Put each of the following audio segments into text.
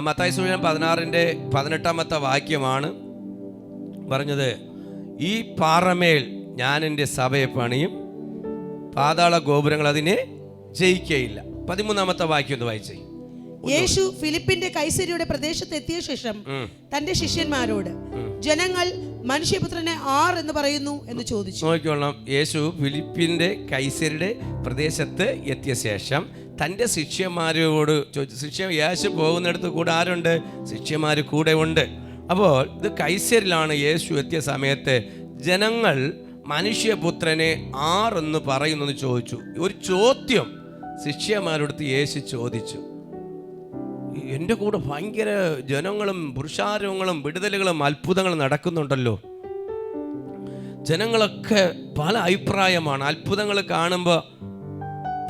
മത്തായി സൂര്യൻ പതിനാറിന്റെ പതിനെട്ടാമത്തെ വാക്യമാണ് പറഞ്ഞത് ഈ പാറമേൽ ഞാൻ എന്റെ സഭയെ പണിയും പാതാള ഗോപുരങ്ങൾ അതിനെ ജയിക്കയില്ല. പതിമൂന്നാമത്തെ വാക്യം ഒന്ന് വായിച്ചേ. യേശു ഫിലിപ്പിന്റെ കൈസരിയുടെ പ്രദേശത്ത് എത്തിയ ശേഷം. തന്റെ ശിഷ്യന്മാരോട് ജനങ്ങൾ മനുഷ്യപുത്രനെ ആർ എന്ന് പറയുന്നു? എന്ന് ചോദിച്ചു. നോക്കിക്കൊള്ളാം യേശു ഫിലിപ്പിന്റെ കൈസരിയുടെ പ്രദേശത്ത് എത്തിയ ശേഷം തന്റെ ശിഷ്യന്മാരോട് ശിഷ്യ യേശു പോകുന്നിടത്ത് കൂടെ ആരുണ്ട്? ശിഷ്യന്മാർ കൂടെ ഉണ്ട്. അപ്പോൾ ഇത് കൈസരിലാണ് യേശു എത്തിയ സമയത്ത് ജനങ്ങൾ മനുഷ്യപുത്രനെ ആറെന്ന് പറയുന്നു എന്ന് ചോദിച്ചു. ഒരു ചോദ്യം ശിഷ്യന്മാരോടുത്ത് യേശു ചോദിച്ചു. എന്റെ കൂടെ ഭയങ്കര ജനങ്ങളും പുരുഷാരങ്ങളും വിടുതലുകളും അത്ഭുതങ്ങളും നടക്കുന്നുണ്ടല്ലോ. ജനങ്ങളൊക്കെ പല അഭിപ്രായമാണ്. അത്ഭുതങ്ങൾ കാണുമ്പോൾ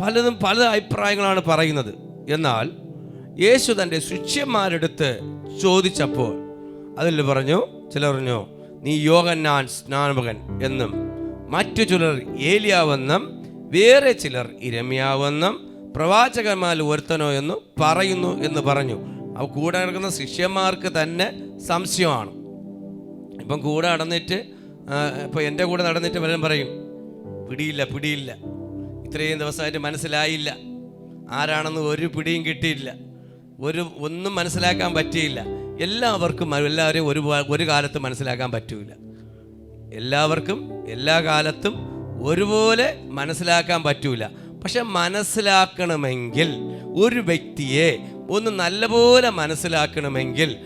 പലതും പല അഭിപ്രായങ്ങളാണ് പറയുന്നത്. എന്നാൽ യേശു തന്റെ ശിഷ്യന്മാരെടുത്ത് ചോദിച്ചപ്പോൾ അതിൽ പറഞ്ഞു ചിലർ പറഞ്ഞു നീ യോഗന്നാൻ സ്നാനമകൻ എന്നും മറ്റു ചിലർ ഏലിയാവെന്നും വേറെ ചിലർ ഇരമ്യാവെന്നും പ്രവാചകന്മാരിൽ ഒരുത്തനോ എന്നും പറയുന്നു എന്ന് പറഞ്ഞു. അവ കൂടെ നടക്കുന്ന ശിഷ്യന്മാർക്ക് തന്നെ സംശയമാണ്. ഇപ്പം കൂടെ നടന്നിട്ട് ഇപ്പം എന്റെ കൂടെ നടന്നിട്ട് വല്ലതും പറയും പിടിയില്ല പിടിയില്ല. ഇത്രയും ദിവസമായിട്ട് മനസ്സിലായില്ല. ആരാണെന്ന് ഒരു പിടിയും കിട്ടിയില്ല. ഒരു ഒന്നും മനസ്സിലാക്കാൻ പറ്റിയില്ല. എല്ലാവർക്കും എല്ലാവരെയും ഒരു ഒരു കാലത്ത് മനസ്സിലാക്കാൻ പറ്റൂല. എല്ലാവർക്കും എല്ലാ കാലത്തും ഒരുപോലെ മനസ്സിലാക്കാൻ പറ്റൂല. പക്ഷെ മനസ്സിലാക്കണമെങ്കിൽ ഒരു വ്യക്തിയെ ഒന്ന് നല്ലപോലെ മനസ്സിലാക്കണമെങ്കിൽ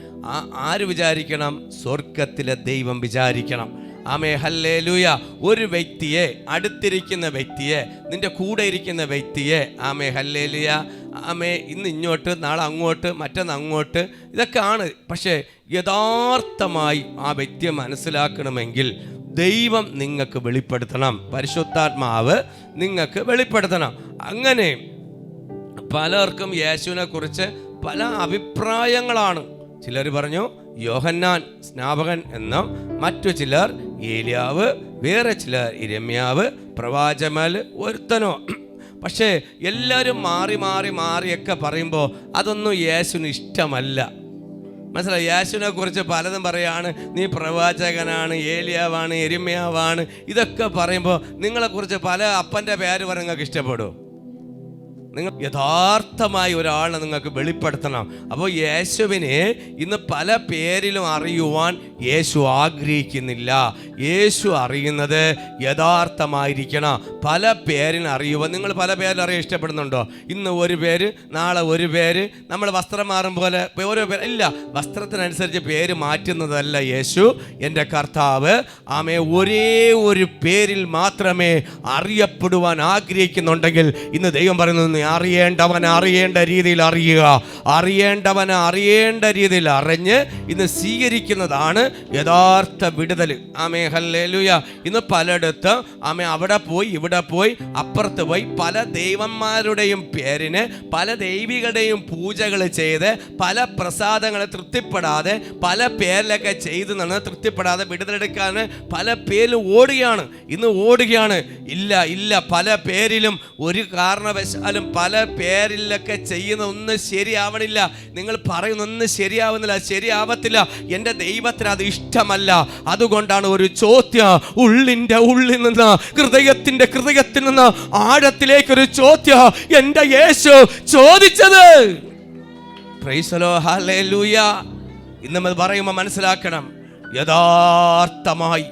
ആര് വിചാരിക്കണം? സ്വർഗത്തിലെ ദൈവം വിചാരിക്കണം. ആമേ ഹല്ലേ ലൂയ ഒരു വ്യക്തിയെ അടുത്തിരിക്കുന്ന വ്യക്തിയെ നിന്റെ കൂടെ ഇരിക്കുന്ന വ്യക്തിയെ ആമേ ഹല്ലേ ലൂയ ആമേ ഇന്ന് ഇങ്ങോട്ട് നാളെ അങ്ങോട്ട് മറ്റന്ന് അങ്ങോട്ട് ഇതൊക്കെ ആണ് പക്ഷേ യഥാർത്ഥമായി ആ വ്യക്തിയെ മനസ്സിലാക്കണമെങ്കിൽ ദൈവം നിങ്ങൾക്ക് വെളിപ്പെടുത്തണം. പരിശുദ്ധാത്മാവ് നിങ്ങൾക്ക് വെളിപ്പെടുത്തണം. അങ്ങനെ പലർക്കും യേശുവിനെ കുറിച്ച് പല അഭിപ്രായങ്ങളാണ്. ചിലർ പറഞ്ഞു യോഹന്നാൻ സ്നാപകൻ എന്നും മറ്റു ചിലർ ഏലിയാവ് വേറെ ചിലർ ഇരമ്യാവ് പ്രവാചമൽ ഒരുത്തനോ. പക്ഷേ എല്ലാവരും മാറി മാറി മാറിയൊക്കെ പറയുമ്പോൾ അതൊന്നും യേശുവിന് ഇഷ്ടമല്ല. മനസ്സിലായി? യേശുവിനെ കുറിച്ച് പലതും പറയാണ്. നീ പ്രവാചകനാണ് ഏലിയാവാണ് എരിമയാവാണ് ഇതൊക്കെ പറയുമ്പോൾ നിങ്ങളെക്കുറിച്ച് പല അപ്പന്റെ പേര് പറഞ്ഞ ഇഷ്ടപ്പെടും. നിങ്ങൾ യഥാർത്ഥമായി ഒരാളെ നിങ്ങൾക്ക് വെളിപ്പെടുത്തണം. അപ്പോൾ യേശുവിനെ ഇന്ന് പല പേരിലും അറിയുവാൻ യേശു ആഗ്രഹിക്കുന്നില്ല. യേശു അറിയുന്നത് യഥാർത്ഥമായിരിക്കണം. പല പേരിന് അറിയുവാൻ നിങ്ങൾ പല പേരിൽ അറിയാൻ ഇഷ്ടപ്പെടുന്നുണ്ടോ? ഇന്ന് ഒരു പേര് നാളെ ഒരു പേര് നമ്മൾ വസ്ത്രം മാറും പോലെ ഓരോ പേര്. ഇല്ല വസ്ത്രത്തിനനുസരിച്ച് പേര് മാറ്റുന്നതല്ല യേശു എന്റെ കർത്താവ്. ആമേ ഒരേ ഒരു പേരിൽ മാത്രമേ അറിയപ്പെടുവാൻ ആഗ്രഹിക്കുന്നുണ്ടെങ്കിൽ ഇന്ന് ദൈവം പറയുന്നത് അറിയേണ്ടവൻ അറിയേണ്ട രീതിയിൽ അറിയുക. അറിയേണ്ടവൻ അറിയേണ്ട രീതിയിൽ അറിഞ്ഞ് ഇന്ന് സ്വീകരിക്കുന്നതാണ് യഥാർത്ഥ വിടുതൽ ആമേ ഹല്ലേലൂയ. ഇന്ന് പലയിടത്ത് ആമേ അവിടെ പോയി ഇവിടെ പോയി അപ്പുറത്ത് പോയി പല ദൈവന്മാരുടെയും പേരിന് പല ദൈവികളുടെയും പൂജകൾ ചെയ്ത് പല പ്രസാദങ്ങളെ തൃപ്തിപ്പെടാതെ പല പേരിലൊക്കെ ചെയ്ത് നിന്ന് തൃപ്തിപ്പെടാതെ വിടുതലെടുക്കാൻ പല പേരിലും ഓടുകയാണ്. ഇന്ന് ഓടുകയാണ്. ഇല്ല ഇല്ല. പല പേരിലും ഒരു കാരണവശാലും പല പേരിലൊക്കെ ചെയ്യുന്ന ഒന്നും ശരിയാവണില്ല. നിങ്ങൾ പറയുന്ന ഒന്നും ശരിയാവുന്നില്ല ശരിയാവത്തില്ല. എന്റെ ദൈവത്തിന് അത് ഇഷ്ടമല്ല. അതുകൊണ്ടാണ് ഒരു ചോദ്യം ഉള്ളിന്റെ ഉള്ളിൽ നിന്ന് ഹൃദയത്തിന്റെ ഹൃദയത്തിൽ നിന്ന് ആഴത്തിലേക്കൊരു ചോദ്യം എന്റെ യേശു ചോദിച്ചത്. ഇന്ന് നമ്മൾ പറയുമ്പോൾ മനസ്സിലാക്കണം. യഥാർത്ഥമായി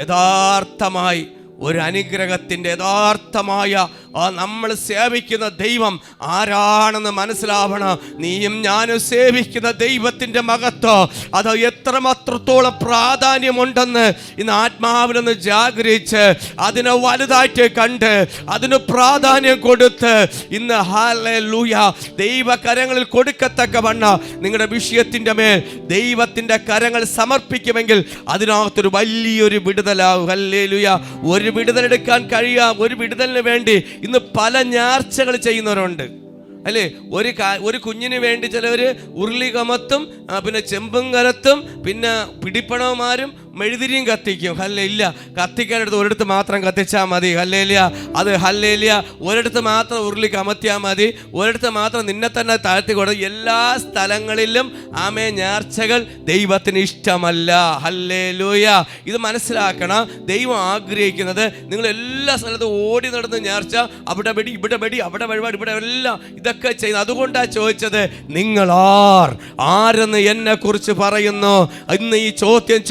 യഥാർത്ഥമായി ഒരു അനുഗ്രഹത്തിന്റെ യഥാർത്ഥമായ ആ നമ്മൾ സേവിക്കുന്ന ദൈവം ആരാണെന്ന് മനസ്സിലാവണം? നീയും ഞാനും സേവിക്കുന്ന ദൈവത്തിന്റെ മഹത്വം. അത് എത്രമാത്രത്തോളം പ്രാധാന്യമുണ്ടെന്ന് ഇന്ന് ആത്മാവിനൊന്ന് ജാഗ്രഹിച്ച് അതിനെ വലുതായിട്ട് കണ്ട് അതിന് പ്രാധാന്യം കൊടുത്ത് ഇന്ന് ഹാലെ ലൂയ ദൈവകരങ്ങളിൽ കൊടുക്കത്തക്ക വണ്ണ നിങ്ങളുടെ വിഷയത്തിന്റെ മേൽ ദൈവത്തിന്റെ കരങ്ങൾ സമർപ്പിക്കുമെങ്കിൽ അതിനകത്തൊരു വലിയൊരു വിടുതലാവും ഹല്ലേ ലുയ ഒരു വിടുതലെടുക്കാൻ കഴിയാം ഒരു വിടുതലിന് വേണ്ടി. ഇന്ന് പല ഞാർച്ചകൾ ചെയ്യുന്നവരുണ്ട്. അല്ലേ? ഒരു ഒരു കുഞ്ഞിന് വേണ്ടി ചിലവർ ഉരുളി കമത്തും പിന്നെ ചെമ്പും കലത്തും പിന്നെ പിടിപ്പണവന്മാരും മെഴുതിരിയും കത്തിക്കും. ഹല്ല ഇല്ല കത്തിക്കാനെടുത്ത് ഒരിടത്ത് മാത്രം കത്തിച്ചാൽ മതി. ഹല്ലേലിയ. അത് ഹല്ലേലിയ. ഒരിടത്ത് മാത്രം ഉരുളി കമത്തിയാൽ മതി. ഒരിടത്ത് മാത്രം നിന്നെ തന്നെ താഴ്ത്തി കൊടുത്ത് എല്ലാ സ്ഥലങ്ങളിലും ആമേ ഞാർച്ചകൾ ദൈവത്തിന് ഇഷ്ടമല്ല. ഹല്ലേലൂയ. ഇത് മനസ്സിലാക്കണം. ദൈവം ആഗ്രഹിക്കുന്നത് നിങ്ങൾ എല്ലാ സ്ഥലത്തും ഓടി നടന്ന് ഞാർച്ച അവിടെ വെടി ഇവിടെ വെടി അവിടെ വഴിപാട് ഇവിടെ എല്ലാം ഇതൊക്കെ ചെയ്യുന്നത്. അതുകൊണ്ടാണ് ചോദിച്ചത് നിങ്ങൾ ആർ ആരെന്ന് എന്നെ കുറിച്ച് പറയുന്നു? ഇന്ന് ഈ ചോദ്യം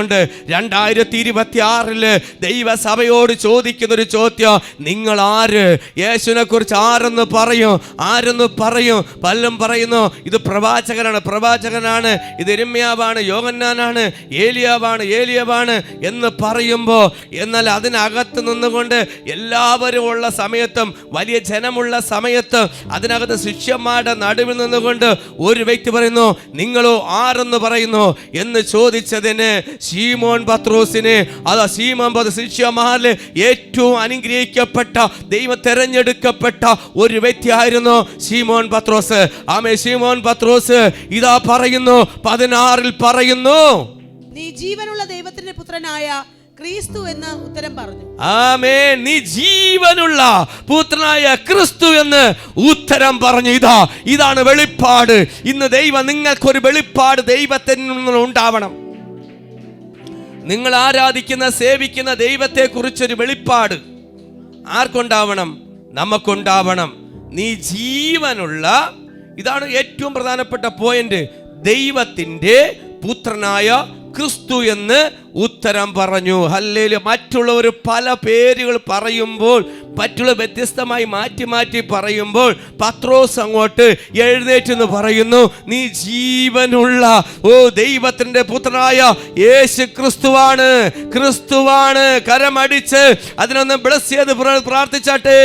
ചോദിക്കുന്നുണ്ട് രണ്ടായിരത്തി ഇരുപത്തി ആറിൽ ദൈവസഭയോട് ചോദിക്കുന്ന ഒരു ചോദ്യം നിങ്ങൾ ആര് യേശുവിനെ കുറിച്ച് ആരെന്ന് പറയും? ആരെന്ന് പറയും? പലരും പറയുന്നു ഇത് പ്രവാചകനാണ് പ്രവാചകനാണ്. ഇത് എരുമ്യാവാണ് യോഗന്നാനാണ് ഏലിയാവാണ് ഏലിയാവാണ് എന്ന് പറയുമ്പോൾ എന്നാൽ അതിനകത്ത് നിന്നുകൊണ്ട് എല്ലാവരും ഉള്ള സമയത്തും വലിയ ജനമുള്ള സമയത്ത് അതിനകത്ത് ശിഷ്യന്മാരുടെ നടുവിൽ നിന്നുകൊണ്ട് ഒരു വ്യക്തി പറയുന്നു നിങ്ങളോ ആരെന്ന് പറയുന്നു? എന്ന് ചോദിച്ചതിന് ശീമോൻ പത്രോസിനെ അതാ സീമോൻ പത്രോസ് ശിഷ്യന്മാരിൽ ഏറ്റവും അനുഗ്രഹിക്കപ്പെട്ട ദൈവം തെരഞ്ഞെടുക്കപ്പെട്ട ഒരു വ്യക്തിയായിരുന്നു സീമോൻ പത്രോസ്. ആമേ സീമോൻ പത്രോസ് ഇതാ പറയുന്നു പതിനാറിൽ പറയുന്നു. നീ ജീവനുള്ള ദൈവത്തിന്റെ പുത്രനായ ക്രിസ്തു എന്ന് ഉത്തരം പറഞ്ഞു. ആമേ നീ ജീവനുള്ള പുത്രനായ ക്രിസ്തു എന്ന് ഉത്തരം പറഞ്ഞു. ഇതാ ഇതാണ് വെളിപ്പാട്. ഇന്ന് ദൈവം നിങ്ങൾക്കൊരു വെളിപ്പാട് ദൈവത്തിൽ നിന്ന് ഉണ്ടാവണം നിങ്ങൾ ആരാധിക്കുന്ന സേവിക്കുന്ന ദൈവത്തെ കുറിച്ചൊരു വെളിപ്പാട് ആർക്കുണ്ടാവണം? നമുക്കുണ്ടാവണം. നീ ജീവനുള്ള ഇതാണ് ഏറ്റവും പ്രധാനപ്പെട്ട പോയിന്റ് ദൈവത്തിന്റെ പുത്രനായ ക്രിസ്തു എന്ന് ഉത്തരം പറഞ്ഞു. അല്ലെങ്കിൽ മറ്റുള്ളവർ പല പേരുകൾ പറയുമ്പോൾ മറ്റുള്ള വ്യത്യസ്തമായി മാറ്റി മാറ്റി പറയുമ്പോൾ പത്രോസ് അങ്ങോട്ട് എഴുന്നേറ്റെന്ന് പറയുന്നു നീ ജീവനുള്ള ഓ ദൈവത്തിന്റെ പുത്രനായ യേശു ക്രിസ്തുവാണ് ക്രിസ്തുവാണ് കരമടിച്ച് അതിനൊന്ന് ബ്ലസ് ചെയ്ത് പ്രാർത്ഥിച്ചാട്ടെ.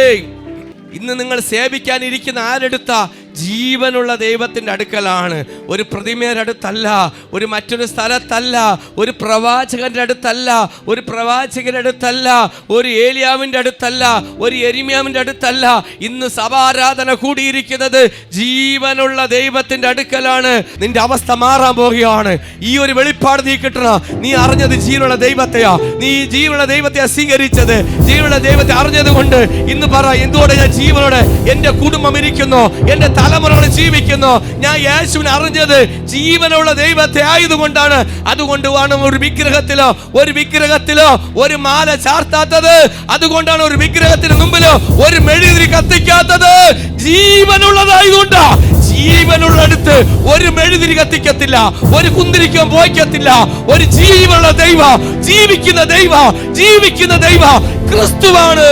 ഇന്ന് നിങ്ങൾ സേവിക്കാനിരിക്കുന്ന ആരെടുത്ത ജീവനുള്ള ദൈവത്തിന്റെ അടുക്കലാണ്. ഒരു പ്രതിമയുടെ അടുത്തല്ല ഒരു മറ്റൊരു സ്ഥലത്തല്ല ഒരു പ്രവാചകന്റെ അടുത്തല്ല ഒരു പ്രവാചകന്റെ അടുത്തല്ല ഒരു ഏലിയാവിന്റെ അടുത്തല്ല ഒരു എരിമ്യാവിന്റെ അടുത്തല്ല. ഇന്ന് സഭാരാധന കൂടിയിരിക്കുന്നത് ജീവനുള്ള ദൈവത്തിന്റെ അടുക്കലാണ്. നിന്റെ അവസ്ഥ മാറാൻ പോവുകയാണ്. ഈ ഒരു വെളിപ്പാട് നീ കിട്ടണം നീ അറിഞ്ഞത് ജീവനുള്ള ദൈവത്തെയാ. നീ ജീവനുള്ള ദൈവത്തെ സ്വീകരിച്ചത് ജീവനുള്ള ദൈവത്തെ അറിഞ്ഞത് കൊണ്ട് ഇന്ന് പറ എന്തുകൊണ്ട് ഞാൻ ജീവനോടെ എന്റെ കുടുംബം ഇരിക്കുന്നു? എന്റെ തലമുറകൾ ജീവിക്കുന്നു. ഞാൻ യേശുവിനെ അറിഞ്ഞത് ജീവനുള്ള ദൈവത്തെ ആയതുകൊണ്ടാണ്. അതുകൊണ്ട് വേണം ഒരു വിഗ്രഹത്തിലോ ഒരു വിഗ്രഹത്തിലോ ഒരു മാല ചാർത്താത്തത്. അതുകൊണ്ടാണ് ഒരു വിഗ്രഹത്തിന് മുമ്പിലോ ഒരു മെഴുതിരി കത്തിക്കാത്തത്. ജീവനുള്ളതായതുകൊണ്ടാ. ജീവനുള്ള അടുത്ത് ഒരു മെഴുതിരി കത്തിക്കത്തില്ല ഒരു കുന്തിരിക്കാൻ പോയിക്കത്തില്ല. ഒരു ജീവനുള്ള ദൈവ ജീവിക്കുന്ന ദൈവ ജീവിക്കുന്ന ദൈവ ക്രിസ്തുവാണ്.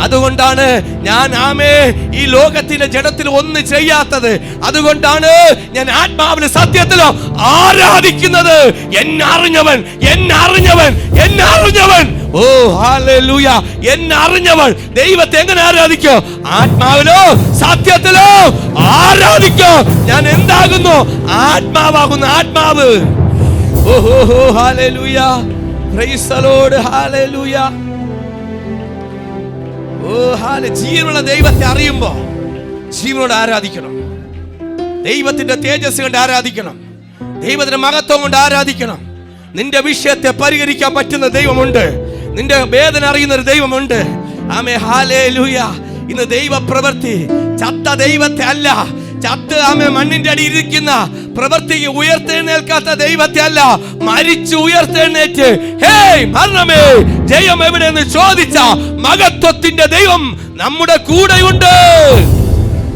അതുകൊണ്ടാണ് ഞാൻ ആമേ ഈ ലോകത്തിന്റെ ജഡത്തിൽ ഒന്ന് ചെയ്യാത്തത്. അതുകൊണ്ടാണ് ഞാൻ ആത്മാവിന് സത്യത്തിലോ ആരാധിക്കുന്നത്. എന്നറിഞ്ഞവൻ എന്നറിഞ്ഞവൻ എന്നറിഞ്ഞവൻ ഓ ഹാലൂയ എന്നെ അറിഞ്ഞവൻ. ദൈവത്തെ എങ്ങനെ ആരാധിക്കോ ആത്മാവിലോ സത്യത്തിലോ ആരാധിക്കോ ഞാൻ എന്താകുന്നു? ആത്മാവാകുന്നു ആത്മാവ്. ഓഹോ ഹാലൂയ ഹാലൂയ ജീവനുള്ള ദൈവത്തെ അറിയുമ്പോ ജീവനോട് ആരാധിക്കണം. ദൈവത്തിന്റെ തേജസ് കൊണ്ട് ആരാധിക്കണം. ദൈവത്തിന്റെ മഹത്വം കൊണ്ട് ആരാധിക്കണം. നിന്റെ വിഷയത്തെ പരിഹരിക്കാൻ പറ്റുന്ന ദൈവമുണ്ട്. നിന്റെ വേദന അറിയുന്ന ഒരു ദൈവമുണ്ട്. ആമേ ഹാലേ ലൂയ ഇന്ന് ദൈവ പ്രവൃത്തി ചത്ത ദൈവത്തെ അല്ല. ചത്ത് ആമേ മണ്ണിന്റെ അടിയിൽ ഇരിക്കുന്ന പ്രവൃത്തിക്ക് ഉയർത്തെഴുന്നേൽക്കാത്ത ദൈവത്തെ അല്ല മരിച്ചു ഉയർത്തെഴുന്നേറ്റ് ഹേയ് മരണമേ ജയം എവിടെയെന്ന് ചോദിച്ച മകത്വത്തിന്റെ ദൈവം നമ്മുടെ കൂടെയുണ്ട്.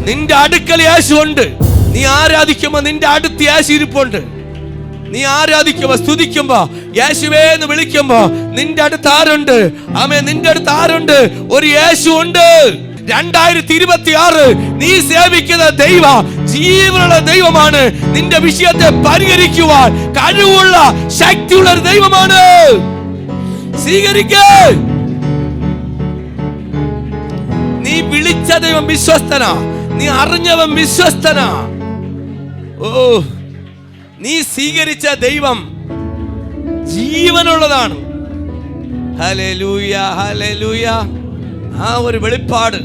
നിന്റെ അടുക്കൽ യേശു ഉണ്ട്. നീ ആരാധിക്കുമ്പോ നിന്റെ അടുത്ത് യേശു ഇരിപ്പുണ്ട്. നീ ആരാധിക്കുമ്പോ സ്തുതിക്കുമ്പോ യേശുവേ എന്ന് വിളിക്കുമ്പോ നിന്റെ അടുത്ത് ആരുണ്ട്? ആമേ നിന്റെ അടുത്ത് ആരുണ്ട്? ഒരു യേശു ഉണ്ട്. രണ്ടായിരത്തി ഇരുപത്തി ആറ് നീ സേവിക്കുന്ന ദൈവ ജീവനുള്ള ദൈവമാണ്. നിന്റെ വിഷയത്തെ പരിഹരിക്കുവാൻ കഴിവുള്ള ശക്തിയുള്ള ഒരു ദൈവമാണ്. സ്വീകരിക്കേ. നീ വിളിച്ച ദൈവം വിശ്വസ്തനാ. നീ അറിഞ്ഞവൻ വിശ്വസ്തനാ. ഓ നീ സ്വീകരിച്ച ദൈവം ജീവനുള്ളതാണ്. Hallelujah hallelujah. ആ ഒരു വെളിപ്പാട്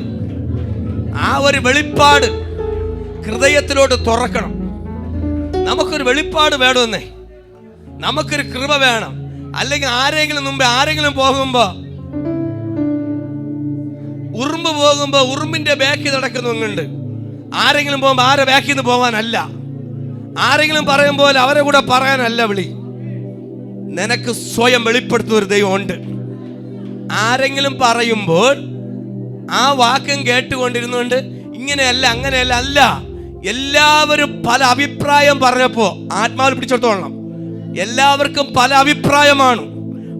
ആ ഒരു വെളിപ്പാട് ഹൃദയത്തിലോട്ട് തുറക്കണം. നമുക്കൊരു വെളിപ്പാട് വേണമെന്നേ. നമുക്കൊരു കൃപ വേണം. അല്ലെങ്കിൽ ആരെങ്കിലും മുമ്പേ ആരെങ്കിലും പോകുമ്പോ ഉറുമ്പ് പോകുമ്പോ ഉറുമ്പിന്റെ ബാക്കിൽ നടക്കുന്നുണ്ട് ആരെങ്കിലും പോകുമ്പോ ആരെ ബാക്കിൽ നിന്ന് പോകാനല്ല. ആരെങ്കിലും പറയുമ്പോൾ അവരെ കൂടെ പറയാനല്ല വിളി. നിനക്ക് സ്വയം വെളിപ്പെടുത്തുന്ന ഒരു ദൈവമുണ്ട്. ആരെങ്കിലും പറയുമ്പോൾ ആ വാക്കും കേട്ടുകൊണ്ടിരുന്നുകൊണ്ട് ഇങ്ങനെയല്ല അങ്ങനെയല്ല അല്ല. എല്ലാവരും പല അഭിപ്രായം പറഞ്ഞപ്പോ ആത്മാവ് പിടിച്ചെടുത്തോളണം. എല്ലാവർക്കും പല അഭിപ്രായമാണ്.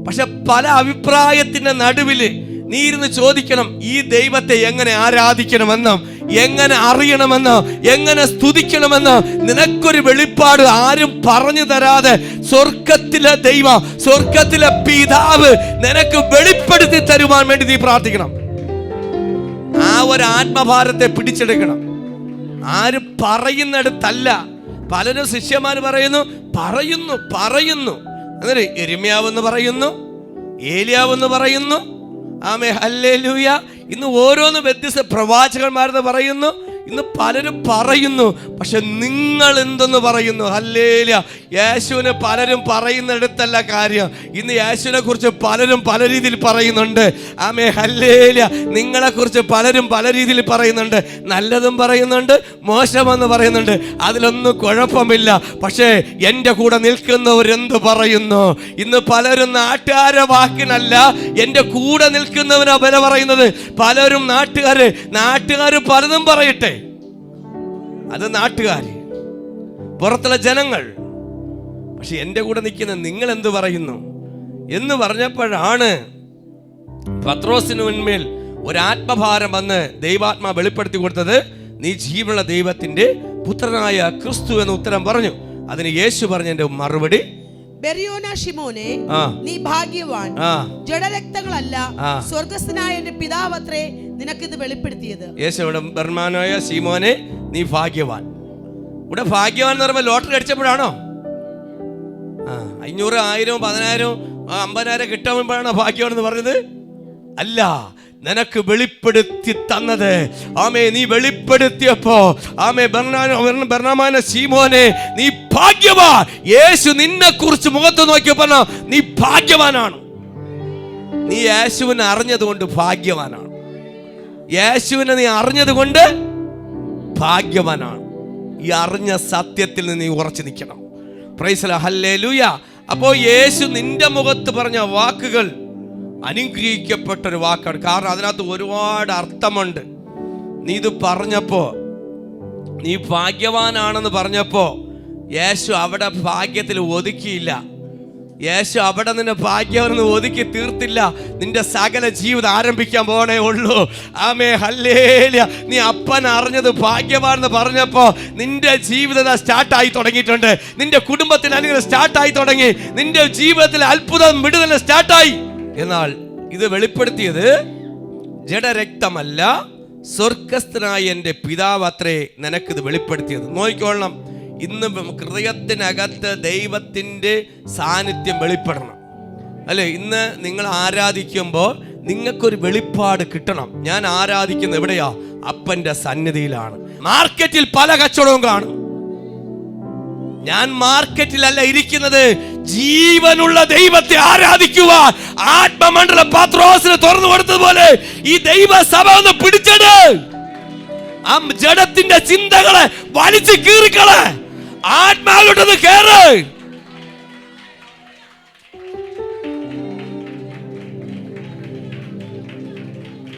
പക്ഷെ പല അഭിപ്രായത്തിന്റെ നടുവിൽ നീ ഇരുന്ന് ചോദിക്കണം ഈ ദൈവത്തെ എങ്ങനെ ആരാധിക്കണമെന്നോ എങ്ങനെ അറിയണമെന്നോ എങ്ങനെ സ്തുതിക്കണമെന്നോ നിനക്കൊരു വെളിപ്പാട് ആരും പറഞ്ഞു തരാതെ സ്വർഗത്തിലെ ദൈവം സ്വർഗത്തിലെ പിതാവ് നിനക്ക് വെളിപ്പെടുത്തി തരുവാൻ വേണ്ടി നീ പ്രാർത്ഥിക്കണം. ഒരു ആത്മഭാരത്തെ പിടിച്ചെടുക്കണം. ആര് പറയുന്നിടത്തല്ല. പലരും ശിഷ്യന്മാർ പറയുന്നു പറയുന്നു പറയുന്നു. അങ്ങനെ എരുമയാവെന്ന് പറയുന്നു ഏലിയാവെന്ന് പറയുന്നു. ആമേ ഹല്ലേ ലൂയ ഇന്ന് ഓരോന്ന് വ്യത്യസ്ത പ്രവാചകന്മാരെന്ന് പറയുന്നു. ഇന്ന് പലരും പറയുന്നു പക്ഷെ നിങ്ങൾ എന്തെന്ന് പറയുന്നു? അല്ലേല യേശുവിനെ പലരും പറയുന്നിടത്തല്ല കാര്യം. ഇന്ന് യേശുവിനെ കുറിച്ച് പലരും പല രീതിയിൽ പറയുന്നുണ്ട്. ആമേ ഹല്ലേല നിങ്ങളെ കുറിച്ച് പലരും പല രീതിയിൽ പറയുന്നുണ്ട്. നല്ലതും പറയുന്നുണ്ട് മോശമെന്ന് പറയുന്നുണ്ട്. അതിലൊന്നും കുഴപ്പമില്ല. പക്ഷേ എന്റെ കൂടെ നിൽക്കുന്നവരെന്ത് പറയുന്നു? ഇന്ന് പലരും നാട്ടുകാരെ വാക്കിനല്ല എന്റെ കൂടെ നിൽക്കുന്നവനാ വില പറയുന്നത്. പലരും നാട്ടുകാര് നാട്ടുകാർ പലതും പറയട്ടെ. അത് നാട്ടുകാർ പുറത്തുള്ള ജനങ്ങൾ. പക്ഷെ എന്റെ കൂടെ നിൽക്കുന്ന നിങ്ങൾ എന്ത് പറയുന്നു? എന്ന് പറഞ്ഞപ്പോഴാണ് പത്രോസിന് മുൻമേൽ ഒരാത്മഭാരം വന്ന് ദൈവാത്മാ വെളിപ്പെടുത്തി കൊടുത്തത് നീ ജീവനുള്ള ദൈവത്തിന്റെ പുത്രനായ ക്രിസ്തു എന്ന ഉത്തരം പറഞ്ഞു. അതിന് യേശു പറഞ്ഞതിന്റെ മറുപടി ഷിമോനെ നീ ഭാഗ്യവാൻ. ജഡരക്തങ്ങളല്ല. സ്വർഗസ്ഥനായ പിതാവത്രേ നിനക്കിത് വെളിപ്പെടുത്തിയത്? യേശു ഇവിടെ ബർമാനായ സീമോനെ നീ ഭാഗ്യവാൻ. ഇവിടെ ഭാഗ്യവാൻ എന്ന് പറയുമ്പോൾ ലോട്ടറി അടിച്ചപ്പോഴാണോ? ആ അഞ്ഞൂറ് ആയിരം പതിനായിരം അമ്പതിനായിരം കിട്ടുമ്പോഴാണോ ഭാഗ്യവാൻ എന്ന് പറഞ്ഞത്? അല്ല നിനക്ക് വെളിപ്പെടുത്തി തന്നത്. ആമേ നീ വെളിപ്പെടുത്തിയപ്പോ ആമേ ബർണാമാന സീമോനെ നീ ഭാഗ്യവാ യേശു നിന്നെ കുറിച്ച് മുഖത്ത് നോക്കിയപ്പോ നീ ഭാഗ്യവാനാണ്. നീ യേശുവിനെ അറിഞ്ഞതുകൊണ്ട് ഭാഗ്യവാനാണ്. യേശുവിനെ നീ അറിഞ്ഞത് കൊണ്ട് ഭാഗ്യവാനാണ്. ഈ അറിഞ്ഞ സത്യത്തിൽ നിന്ന് നീ ഉറച്ചു നിൽക്കണം. പ്രൈസല ഹല്ലേ ലൂയ അപ്പോൾ യേശു നിന്റെ മുഖത്ത് പറഞ്ഞ വാക്കുകൾ അനുഗ്രഹിക്കപ്പെട്ട ഒരു വാക്കാണ്. കാരണം അതിനകത്ത് ഒരുപാട് അർത്ഥമുണ്ട്. നീ ഇത് പറഞ്ഞപ്പോ നീ ഭാഗ്യവാനാണെന്ന് പറഞ്ഞപ്പോ യേശു അവിടെ ഭാഗ്യത്തിൽ ഒതുക്കിയില്ല. യേശു അവിടെ നിന്നെ ഭാഗ്യവനെന്ന് ഒതുക്കി തീർത്തില്ല. നിന്റെ സകല ജീവിതം ആരംഭിക്കാൻ പോണേ ഉള്ളൂ. ആമേ ഹല്ലേല നീ അപ്പൻ അറിഞ്ഞത് ഭാഗ്യമാണെന്ന് പറഞ്ഞപ്പോ നിന്റെ ജീവിതം സ്റ്റാർട്ടായി തുടങ്ങിയിട്ടുണ്ട്. നിന്റെ കുടുംബത്തിൽ അനുഗ്രഹം സ്റ്റാർട്ടായി തുടങ്ങി. നിന്റെ ജീവിതത്തിൽ അത്ഭുതം വിടുതൽ സ്റ്റാർട്ടായി. എന്നാൽ ഇത് വെളിപ്പെടുത്തിയത് ജഡരക്തമല്ല സ്വർഗസ്ഥനായ എന്റെ പിതാവ് അത്രേ നിനക്കിത് വെളിപ്പെടുത്തിയത്. നോക്കിക്കൊള്ളണം ഇന്ന് ഹൃദയത്തിനകത്ത് ദൈവത്തിന്റെ സാന്നിധ്യം വെളിപ്പെടണം. അല്ലേ? ഇന്ന് നിങ്ങൾ ആരാധിക്കുമ്പോൾ നിങ്ങൾക്കൊരു വെളിപ്പാട് കിട്ടണം. ഞാൻ ആരാധിക്കുന്നത് എവിടെയാ? അപ്പന്റെ സന്നിധിയിലാണ്. മാർക്കറ്റിൽ പല കച്ചവടവും കാണും. ഞാൻ മാർക്കറ്റിലല്ല ഇരിക്കുന്നത്. ജീവനുള്ള ദൈവത്തെ ആരാധിക്കുവാൻ ആത്മമണ്ഡല പത്രോസിന് തുറന്നു കൊടുത്തതുപോലെ ഈ ദൈവ സഭ ഒന്ന് പിടിച്ചെടു. ആ ജഡത്തിന്റെ ചിന്തകളെ വലിച്ചു കീറിക്കളെ. ആത്മാവിലോട്ടൊന്ന് കേറ്.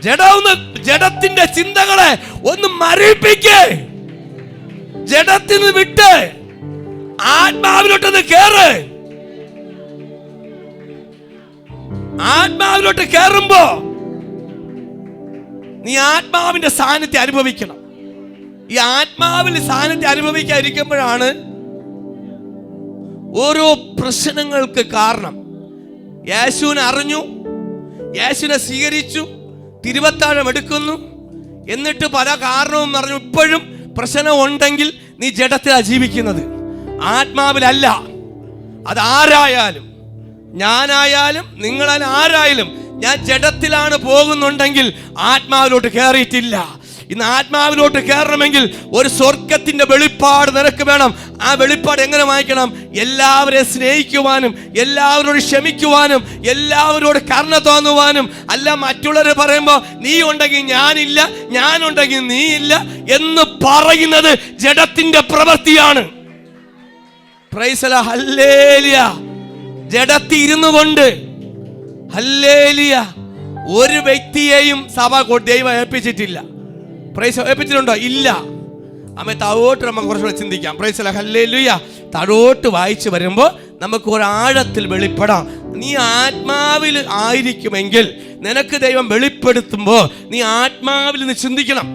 ജഡ ഒന്ന് ജഡത്തിന്റെ ചിന്തകളെ ഒന്ന് മരിപ്പിക്കേ ജഡത്തിൽ നിന്ന് വിട്ട് ആത്മാവിലോട്ടത് കേറ്. ആത്മാവിലോട്ട് കേറുമ്പോ നീ ആത്മാവിന്റെ സാന്നിധ്യം അനുഭവിക്കണം. ഈ ആത്മാവിൽ സാന്നിധ്യം അനുഭവിക്കാതിരിക്കുമ്പോഴാണ് ഓരോ പ്രശ്നങ്ങൾക്ക് കാരണം. യേശുവിനെ അറിഞ്ഞു യേശുവിനെ സ്വീകരിച്ചു തിരുവത്താഴം എടുക്കുന്നു. എന്നിട്ട് പല കാരണവും പറഞ്ഞു ഇപ്പോഴും പ്രശ്നം ഉണ്ടെങ്കിൽ നീ ജഡത്തിലാണ് ജീവിക്കുന്നത്. ആത്മാവിലല്ല. അത് ആരായാലും ഞാനായാലും നിങ്ങളാൽ ആരായാലും ഞാൻ ജഡത്തിലാണ് പോകുന്നുണ്ടെങ്കിൽ ആത്മാവിലോട്ട് കയറിയിട്ടില്ല. ഇന്ന് ആത്മാവിലോട്ട് കയറണമെങ്കിൽ ഒരു സ്വർഗത്തിന്റെ വെളിപ്പാട് നിനക്ക് വേണം. ആ വെളിപ്പാട് എങ്ങനെ വായിക്കണം എല്ലാവരെ സ്നേഹിക്കുവാനും എല്ലാവരോട് ക്ഷമിക്കുവാനും എല്ലാവരോട് കരുണ തോന്നുവാനും. അല്ല മറ്റുള്ളവർ പറയുമ്പോൾ നീ ഉണ്ടെങ്കിൽ ഞാനില്ല ഞാനുണ്ടെങ്കിൽ നീ ഇല്ല എന്ന് പറയുന്നത് ജഡത്തിന്റെ പ്രവൃത്തിയാണ്. ജഡത്തി ഇരുന്നു കൊണ്ട്. ഒരു വ്യക്തിയെയും സഭ ദൈവം ഏൽപ്പിച്ചിട്ടില്ല. പ്രൈസ് ഏൽപ്പിച്ചിട്ടുണ്ടോ? ഇല്ല. അമ്മ താഴോട്ട് നമുക്ക് കുറച്ചുകൂടെ ചിന്തിക്കാം. പ്രൈസ് ഹല്ലേലുയ താഴോട്ട് വായിച്ചു വരുമ്പോൾ നമുക്ക് ഒരാഴത്തിൽ വെളിപ്പെടാം. നീ ആത്മാവിൽ ആയിരിക്കുമെങ്കിൽ നിനക്ക് ദൈവം വെളിപ്പെടുത്തുമ്പോൾ നീ ആത്മാവിൽ നിന്ന് ചിന്തിക്കണം.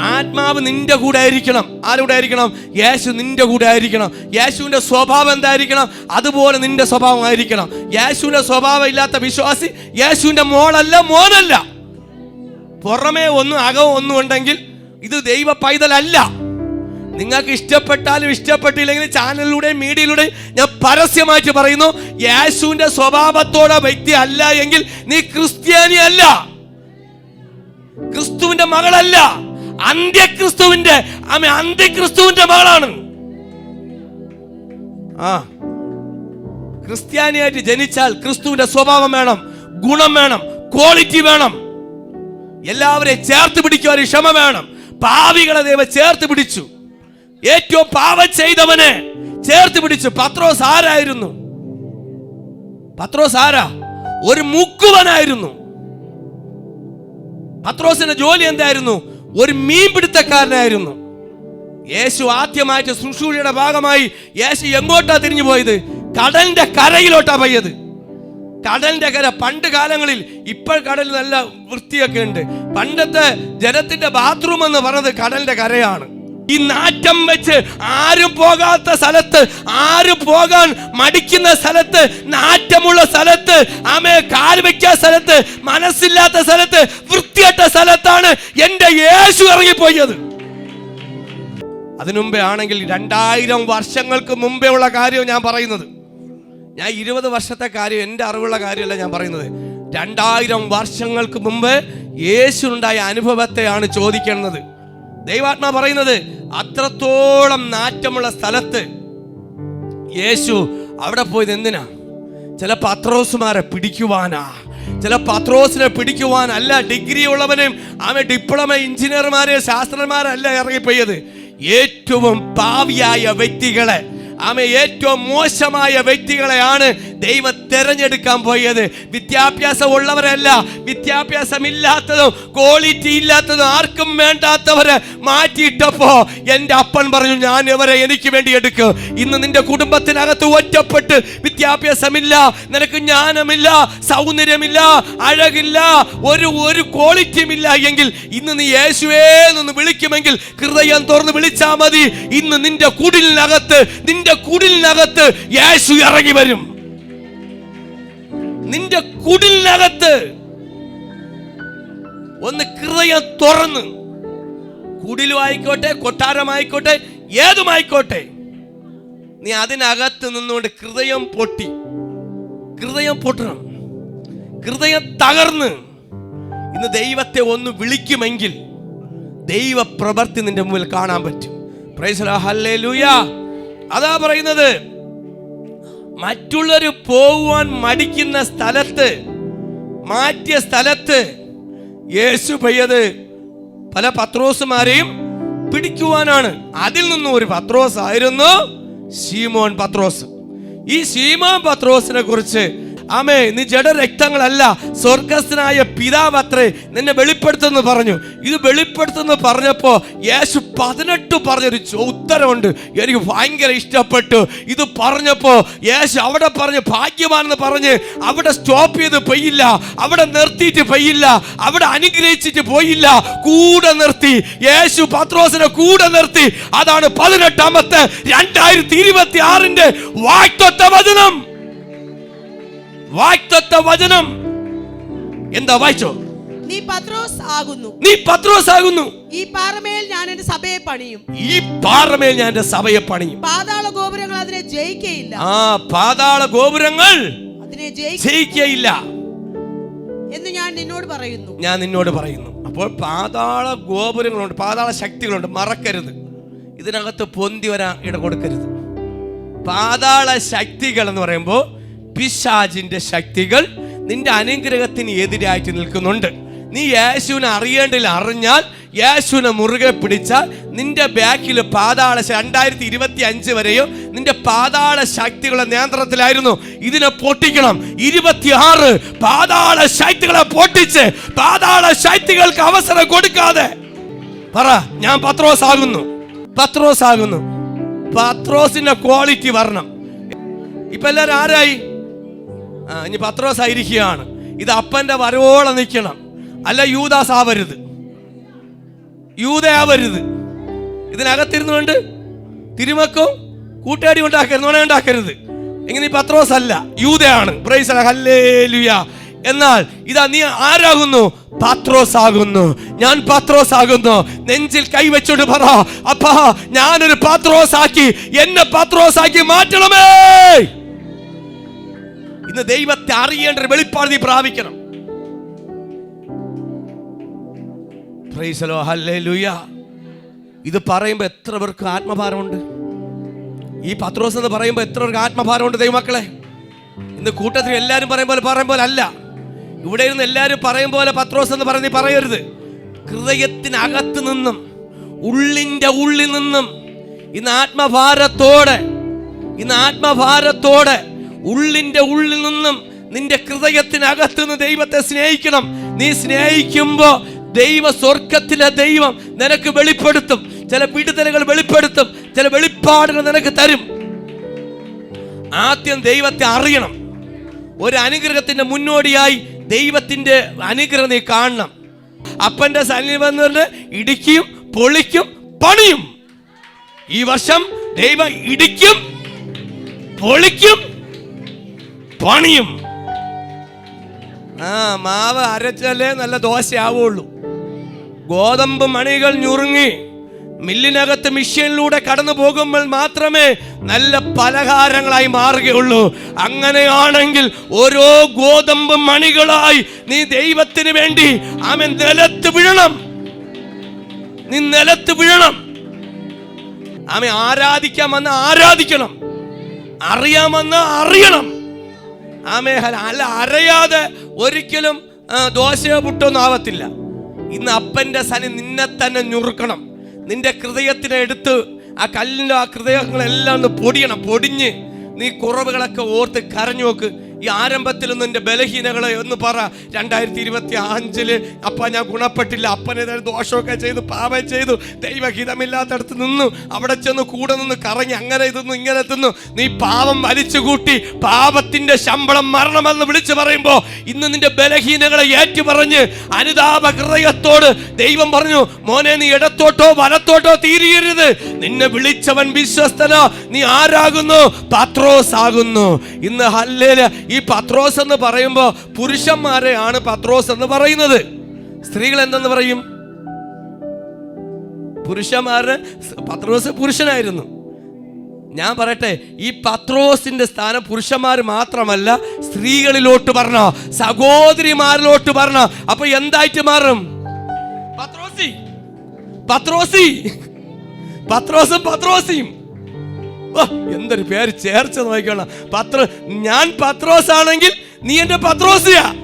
ആത്മാവ് നിന്റെ കൂടെ ആയിരിക്കണം. ആരുടെ ആയിരിക്കണം? യേശു നിന്റെ കൂടെ ആയിരിക്കണം. യേശുവിന്റെ സ്വഭാവം എന്തായിരിക്കണം? അതുപോലെ നിന്റെ സ്വഭാവം ആയിരിക്കണം. യേശുവിന്റെ സ്വഭാവം ഇല്ലാത്ത വിശ്വാസി യേശുവിന്റെ മോളല്ല മോനല്ല. പുറമേ ഒന്നും അകവും ഒന്നും ഉണ്ടെങ്കിൽ ഇത് ദൈവ പൈതലല്ല. നിങ്ങൾക്ക് ഇഷ്ടപ്പെട്ടാലും ഇഷ്ടപ്പെട്ടില്ലെങ്കിലും ചാനലിലൂടെ മീഡിയയിലൂടെ ഞാൻ പരസ്യമായിട്ട് പറയുന്നു യേശുവിന്റെ സ്വഭാവത്തോടെ വ്യക്തി അല്ല എങ്കിൽ നീ ക്രിസ്ത്യാനി അല്ല. ക്രിസ്തുവിന്റെ മകളല്ല. അന്ത്യക്രിസ്തുവിന്റെ ആമേ അന്ത്യക്രിസ്തുവിന്റെ മകളാണ്. ആ. ക്രിസ്ത്യാനിയായിട്ട് ജനിച്ചാൽ ക്രിസ്തുവിന്റെ സ്വഭാവം വേണം ഗുണം വേണം ക്വാളിറ്റി വേണം. എല്ലാവരെയും ചേർത്ത് പിടിക്കുവാൻ ക്ഷമ വേണം. പാവികളെ ദൈവം ചേർത്ത് പിടിച്ചു. ഏറ്റവും പാവം ചെയ്തവനെ ചേർത്ത് പിടിച്ചു. പത്രോസ് ആരായിരുന്നു? പത്രോസ് ആരാ? ഒരു മുക്കുവനായിരുന്നു. പത്രോസിന്റെ ജോലി എന്തായിരുന്നു? ഒരു മീൻ പിടുത്തക്കാരനായിരുന്നു യേശു ആദ്യമായിട്ട് ശുശ്രൂഷയുടെ ഭാഗമായി യേശു എങ്ങോട്ടാ തിരിഞ്ഞു പോയത് കടലിന്റെ കരയിലോട്ടാ പോയത് കടലിന്റെ കര പണ്ട് കാലങ്ങളിൽ ഇപ്പോൾ കടൽ നല്ല വൃത്തിയൊക്കെ ഉണ്ട്. പണ്ടത്തെ ജനത്തിന്റെ ബാത്റൂം എന്ന് പറഞ്ഞത് കടലിന്റെ കരയാണ്. ഈ നാറ്റം വെച്ച് ആരും പോകാത്ത സ്ഥലത്ത് ആരും പോകാൻ മടിക്കുന്ന സ്ഥലത്ത് നാറ്റമുള്ള സ്ഥലത്ത് ആമെ കാൽ വെക്കാ സ്ഥലത്ത് മനസ്സില്ലാത്ത സ്ഥലത്ത് വൃത്തിയട്ട സ്ഥലത്താണ് എന്റെ യേശു ഇറങ്ങിപ്പോയത്. അതിനുമുമ്പേ ആണെങ്കിൽ രണ്ടായിരം വർഷങ്ങൾക്ക് മുമ്പേ ഉള്ള കാര്യം ഞാൻ പറയുന്നത്. ഞാൻ ഇരുപത് വർഷത്തെ കാര്യം എന്റെ അറിവുള്ള കാര്യമല്ല ഞാൻ പറയുന്നത്. രണ്ടായിരം വർഷങ്ങൾക്ക് മുമ്പ് യേശുണ്ടായ അനുഭവത്തെയാണ് ചോദിക്കുന്നത് ദൈവാത്മാ പറയുന്നത് അത്രത്തോളം നാറ്റമുള്ള സ്ഥലത്ത് യേശു അവിടെ പോയത് എന്തിനാ? ചില പത്രോസുമാരെ പിടിക്കുവാനാ. ചില പത്രോസിനെ പിടിക്കുവാനല്ല ഡിഗ്രി ഉള്ളവനെയും അവൻ ഡിപ്ലോമ എഞ്ചിനീയർമാരെ ശാസ്ത്രന്മാരല്ല ഇറങ്ങിപ്പോയത്. ഏറ്റവും പാവിയായ വ്യക്തികളെ ആമെ ഏറ്റവും മോശമായ വ്യക്തികളെയാണ് ദൈവം തിരഞ്ഞെടുക്കാൻ പോയത്. വിദ്യാഭ്യാസം ഉള്ളവരല്ല വിദ്യാഭ്യാസമില്ലാത്തതും ക്വാളിറ്റി ഇല്ലാത്തതും ആർക്കും വേണ്ടാത്തവരെ മാറ്റിയിട്ടപ്പോ എന്റെ അപ്പൻ പറഞ്ഞു ഞാൻ ഇവരെ എനിക്ക് വേണ്ടി എടുക്കും. ഇന്ന് നിന്റെ കുടുംബത്തിനകത്ത് ഒറ്റപ്പെട്ട് വിദ്യാഭ്യാസമില്ല നിനക്ക് ജ്ഞാനമില്ല സൗന്ദര്യമില്ല അഴകില്ല ഒരു ഒരു ക്വാളിറ്റിയും ഇല്ല എങ്കിൽ ഇന്ന് നീ യേശുവേ എന്ന് വിളിക്കുമെങ്കിൽ ഹൃദയം തുറന്ന് വിളിച്ചാൽ മതി. ഇന്ന് നിന്റെ കുടിലിനകത്ത് നിന്റെ കുടിലിനകത്ത് യേശു ഇറങ്ങി വരും. നിന്റെ കുടിലിനകത്ത് ഒന്ന് ഹൃദയം തുറന്ന്. കുടിലും ആയിക്കോട്ടെ കൊട്ടാരമായിക്കോട്ടെ ഏതുമായിക്കോട്ടെ നീ അതിനകത്ത് നിന്നുകൊണ്ട് ഹൃദയം പൊട്ടി. ഹൃദയം പൊട്ടണം. ഹൃദയം തകർന്ന്. ഇന്ന് ദൈവത്തെ ഒന്ന് വിളിക്കുമെങ്കിൽ ദൈവ പ്രവർത്തി നിന്റെ മുമ്പിൽ കാണാൻ പറ്റും. പ്രൈസ് ഹല്ലേലൂയ അതാ പറയുന്നത് മറ്റുള്ളവർ പോകുവാൻ മടിക്കുന്ന സ്ഥലത്ത് മാറ്റിയ സ്ഥലത്ത് യേശു പെയ്യത് പല പത്രോസുമാരെയും പിടിക്കുവാനാണ്. അതിൽ നിന്നും ഒരു പത്രോസ് ആയിരുന്നു ശീമോൻ പത്രോസ്. ഈ ശീമോൻ പത്രോസിനെ കുറിച്ച് ആമേ നീ ജഡരക്തങ്ങളല്ല സ്വർഗസ്ഥനായ പിതാവ് അത്രേ നിന്നെ വെളിപ്പെടുത്തുന്നു പറഞ്ഞു. ഇത് വെളിപ്പെടുത്തുന്നു പറഞ്ഞപ്പോ യേശു പതിനെട്ട് പറഞ്ഞൊരു ഉത്തരമുണ്ട്. എനിക്ക് ഭയങ്കര ഇഷ്ടപ്പെട്ടു. ഇത് പറഞ്ഞപ്പോ യേശു അവിടെ പറഞ്ഞു ഭാഗ്യമാണെന്ന് പറഞ്ഞ് അവിടെ സ്റ്റോപ്പ് ചെയ്ത് പെയ്യില്ല അവിടെ നിർത്തിയിട്ട് പെയ്യില്ല അവിടെ അനുഗ്രഹിച്ചിട്ട് പോയില്ല. കൂടെ നിർത്തി. യേശു പത്രോസിനെ കൂടെ നിർത്തി. അതാണ് പതിനെട്ടാമത്തെ രണ്ടായിരത്തി ഇരുപത്തി ആറിന്റെ വാക്തത്വ വചനം വാക്തത്വ വചനം. എന്താ വായിച്ചോ? നീ പത്രോസ് ആകുന്നു. നീ പത്രോസ് ആകുന്നു. ഈ പാറമേൽ ഞാൻ എന്റെ സഭയെ പണിയും. ഈ പാറമേൽ ഞാൻ എന്റെ സഭയെ പണിയും. പാതാള ഗോപുരങ്ങൾ അതിനെ ജയിക്കയില്ല. ആ പാതാള ഗോപുരങ്ങൾ അതിനെ ജയിക്ക ജയിക്കയില്ല. എന്ന് ഞാൻ നിന്നോട് പറയുന്നു. ഞാൻ നിന്നോട് പറയുന്നു. അപ്പോൾ പാതാള ഗോപുരങ്ങളുണ്ട് പാതാള ശക്തികളുണ്ട് മറക്കരുത്. ഇതിനകത്ത് പൊന്തി വരാൻ ഇട കൊടുക്കരുത്. പാതാള ശക്തികൾ എന്ന് പറയുമ്പോൾ പിശാജിന്റെ ശക്തികൾ നിന്റെ അനുഗ്രഹത്തിന് എതിരായിട്ട് നിൽക്കുന്നുണ്ട്. നീ യേശുവിനെ അറിയേണ്ടതിൽ അറിഞ്ഞാൽ യേശുവിനെ മുറുകെ പിടിച്ചാൽ നിന്റെ ബാക്കിൽ പാതാള രണ്ടായിരത്തി ഇരുപത്തി അഞ്ച് വരെയും നിന്റെ പാതാള ശക്തികളെ നിയന്ത്രണത്തിലായിരുന്നു. ഇതിനെ പൊട്ടിക്കണം. ഇരുപത്തിയാറ് പാതാള ശക്തികളെ പൊട്ടിച്ച് പാതാള ശക്തികൾക്ക് അവസരം കൊടുക്കാതെ. പറ ഞാൻ പത്രോസ് ആകുന്നു. പത്രോസ് ആകുന്നു. പത്രോസിന്റെ ക്വാളിറ്റി വരണം. ഇപ്പൊ എല്ലാരും ആരായി? ഇനി പത്രോസ് ആയിരിക്കുകയാണ്. ഇത് അപ്പന്റെ വരവോളം നിൽക്കണം. അല്ല യൂദാസ് ആവരുത്. യൂത ആവരുത് ഇതിനകത്തിരുന്നുകൊണ്ട് തിരുമക്കും കൂട്ടുകാരി ഉണ്ടാക്കരുത് നുണ ഉണ്ടാക്കരുത്. ഇങ്ങനെ പത്രോസ് അല്ല യൂതയാണ് എന്നാൽ ഇതാ നീ ആരാകുന്നു? പാത്രോസ് ആകുന്നു ഞാൻ പാത്രോസ് ആകുന്നു നെഞ്ചിൽ കൈവച്ചോണ്ട് പറ അപ്പാ ഞാനൊരു പാത്രോസ് ആക്കി എന്നെ പാത്രോസ് ആക്കി മാറ്റണമേ! ഇന്ന് ദൈവത്തെ അറിയേണ്ട ഒരു വെളിപ്പാട് നീ പ്രാപിക്കണം. ഇത് പറയുമ്പോൾ എത്ര പേർക്ക് ആത്മഭാരമുണ്ട്? ഈ പത്രോസ് എന്ന് പറയുമ്പോൾ എത്ര പേർക്ക് ആത്മഭാരമുണ്ട് ദൈവമക്കളെ? ഇന്ന് കൂട്ടത്തിൽ എല്ലാരും പറയും പോലെ പറയും പോലെ അല്ല. ഇവിടെ ഇരുന്ന് എല്ലാരും പറയും പോലെ പത്രോസ് എന്ന് പറഞ്ഞ് പറയരുത്. ഹൃദയത്തിനകത്ത് നിന്നും ഉള്ളിന്റെ ഉള്ളിൽ നിന്നും ഇന്ന് ആത്മഭാരത്തോടെ ഇന്ന് ആത്മഭാരത്തോടെ ഉള്ളിന്റെ ഉള്ളിൽ നിന്നും നിന്റെ ഹൃദയത്തിനകത്ത് നിന്ന് ദൈവത്തെ സ്നേഹിക്കണം. നീ സ്നേഹിക്കുമ്പോൾ ദൈവ സ്വർഗത്തിലെ ദൈവം നിനക്ക് വെളിപ്പെടുത്തും. ചില വിടുതലകൾ വെളിപ്പെടുത്തും. ചില വെളിപ്പാടുകൾ നിനക്ക് തരും. ആദ്യം ദൈവത്തെ അറിയണം. ഒരു അനുഗ്രഹത്തിന്റെ മുന്നോടിയായി ദൈവത്തിന്റെ അനുഗ്രഹം നീ കാണണം. അപ്പന്റെ സന്നിധി ഇടിക്കും പൊളിക്കും പണിയും. ഈ വർഷം ദൈവം ഇടിക്കും പൊളിക്കും. പണിയും. ആ മാവ് അരച്ചാലേ നല്ല ദോശയാവുള്ളൂ. ഗോതമ്പ് മണികൾ ഞുറുങ്ങി മില്ലിനകത്ത് മിഷ്യനിലൂടെ കടന്നു പോകുമ്പോൾ മാത്രമേ നല്ല പലഹാരങ്ങളായി മാറുകയുള്ളൂ. അങ്ങനെയാണെങ്കിൽ ഓരോ ഗോതമ്പ് മണികളായി നീ ദൈവത്തിന് വേണ്ടി അവൻ നിലത്ത് വീഴണം. നീ നിലത്ത് വീഴണം. ആമെ ആരാധിക്കാമെന്ന് ആരാധിക്കണം. അറിയാമെന്ന് അറിയണം. ആമേ അല്ല അറിയാതെ ഒരിക്കലും ദോശയോ പുട്ടൊന്നും ആവത്തില്ല. ഇന്ന് അപ്പന്റെ സനി നിന്നെ തന്നെ ഞുറുക്കണം. നിന്റെ ഹൃദയത്തിനെ എടുത്ത് ആ കല്ലിന്റെ ആ ഹൃദയങ്ങളെല്ലാം ഒന്ന് പൊടിയണം പൊടിഞ്ഞ് നീ കുറവുകളൊക്കെ ഓർത്ത് കരഞ്ഞു നോക്ക്. ഈ ആരംഭത്തിൽ എന്റെ ബലഹീനകളെ ഒന്ന് പറ. രണ്ടായിരത്തി ഇരുപത്തി അഞ്ചിൽ അപ്പ ഞാൻ ഗുണപ്പെട്ടില്ല. അപ്പനെ ദോഷമൊക്കെ ചെയ്തു പാപം ചെയ്തു. ദൈവഹിതമില്ലാത്തടത്ത് നിന്നു. അവിടെ ചെന്ന് കൂടെ നിന്ന് കറങ്ങി അങ്ങനെ ഇതൊന്നു ഇങ്ങനെ തിന്നു. നീ പാപം വലിച്ചു കൂട്ടി പാപത്തിന്റെ ശമ്പളം മരണമെന്ന് വിളിച്ചു പറയുമ്പോൾ ഇന്ന് നിന്റെ ബലഹീനകളെ ഏറ്റു പറഞ്ഞ് അനുതാപ ഹൃദയത്തോട് ദൈവം പറഞ്ഞു മോനെ നീ ഇടത്തോട്ടോ വലത്തോട്ടോ തീരിയരുത്. നിന്നെ വിളിച്ചവൻ വിശ്വസ്തനോ. നീ ആരാകുന്നു? പത്രോസ് ആകുന്നു ഇന്ന് ഹല്ലേൽ ഈ പത്രോസ് എന്ന് പറയുമ്പോൾ പുരുഷന്മാരെയാണ് പത്രോസ് എന്ന് പറയുന്നത്. സ്ത്രീകൾ എന്തെന്ന് പറയും? പുരുഷന്മാരെ പത്രോസ് പുരുഷനായിരുന്നു. ഞാൻ പറയട്ടെ ഈ പത്രോസിന്റെ സ്ഥാനം പുരുഷന്മാർ മാത്രമല്ല സ്ത്രീകളിലോട്ട് പറഞ്ഞ സഹോദരിമാരിലോട്ട് പറഞ്ഞ അപ്പൊ എന്തായിട്ട് മാറും? പത്രോസി പത്രോസി പത്രോസും പത്രോസിയും. എന്തൊരു പേര് ചേർച്ച നോക്കണം പത്ര ഞാൻ പത്രോസ് ആണെങ്കിൽ നീ എന്റെ പത്രോസിയാ.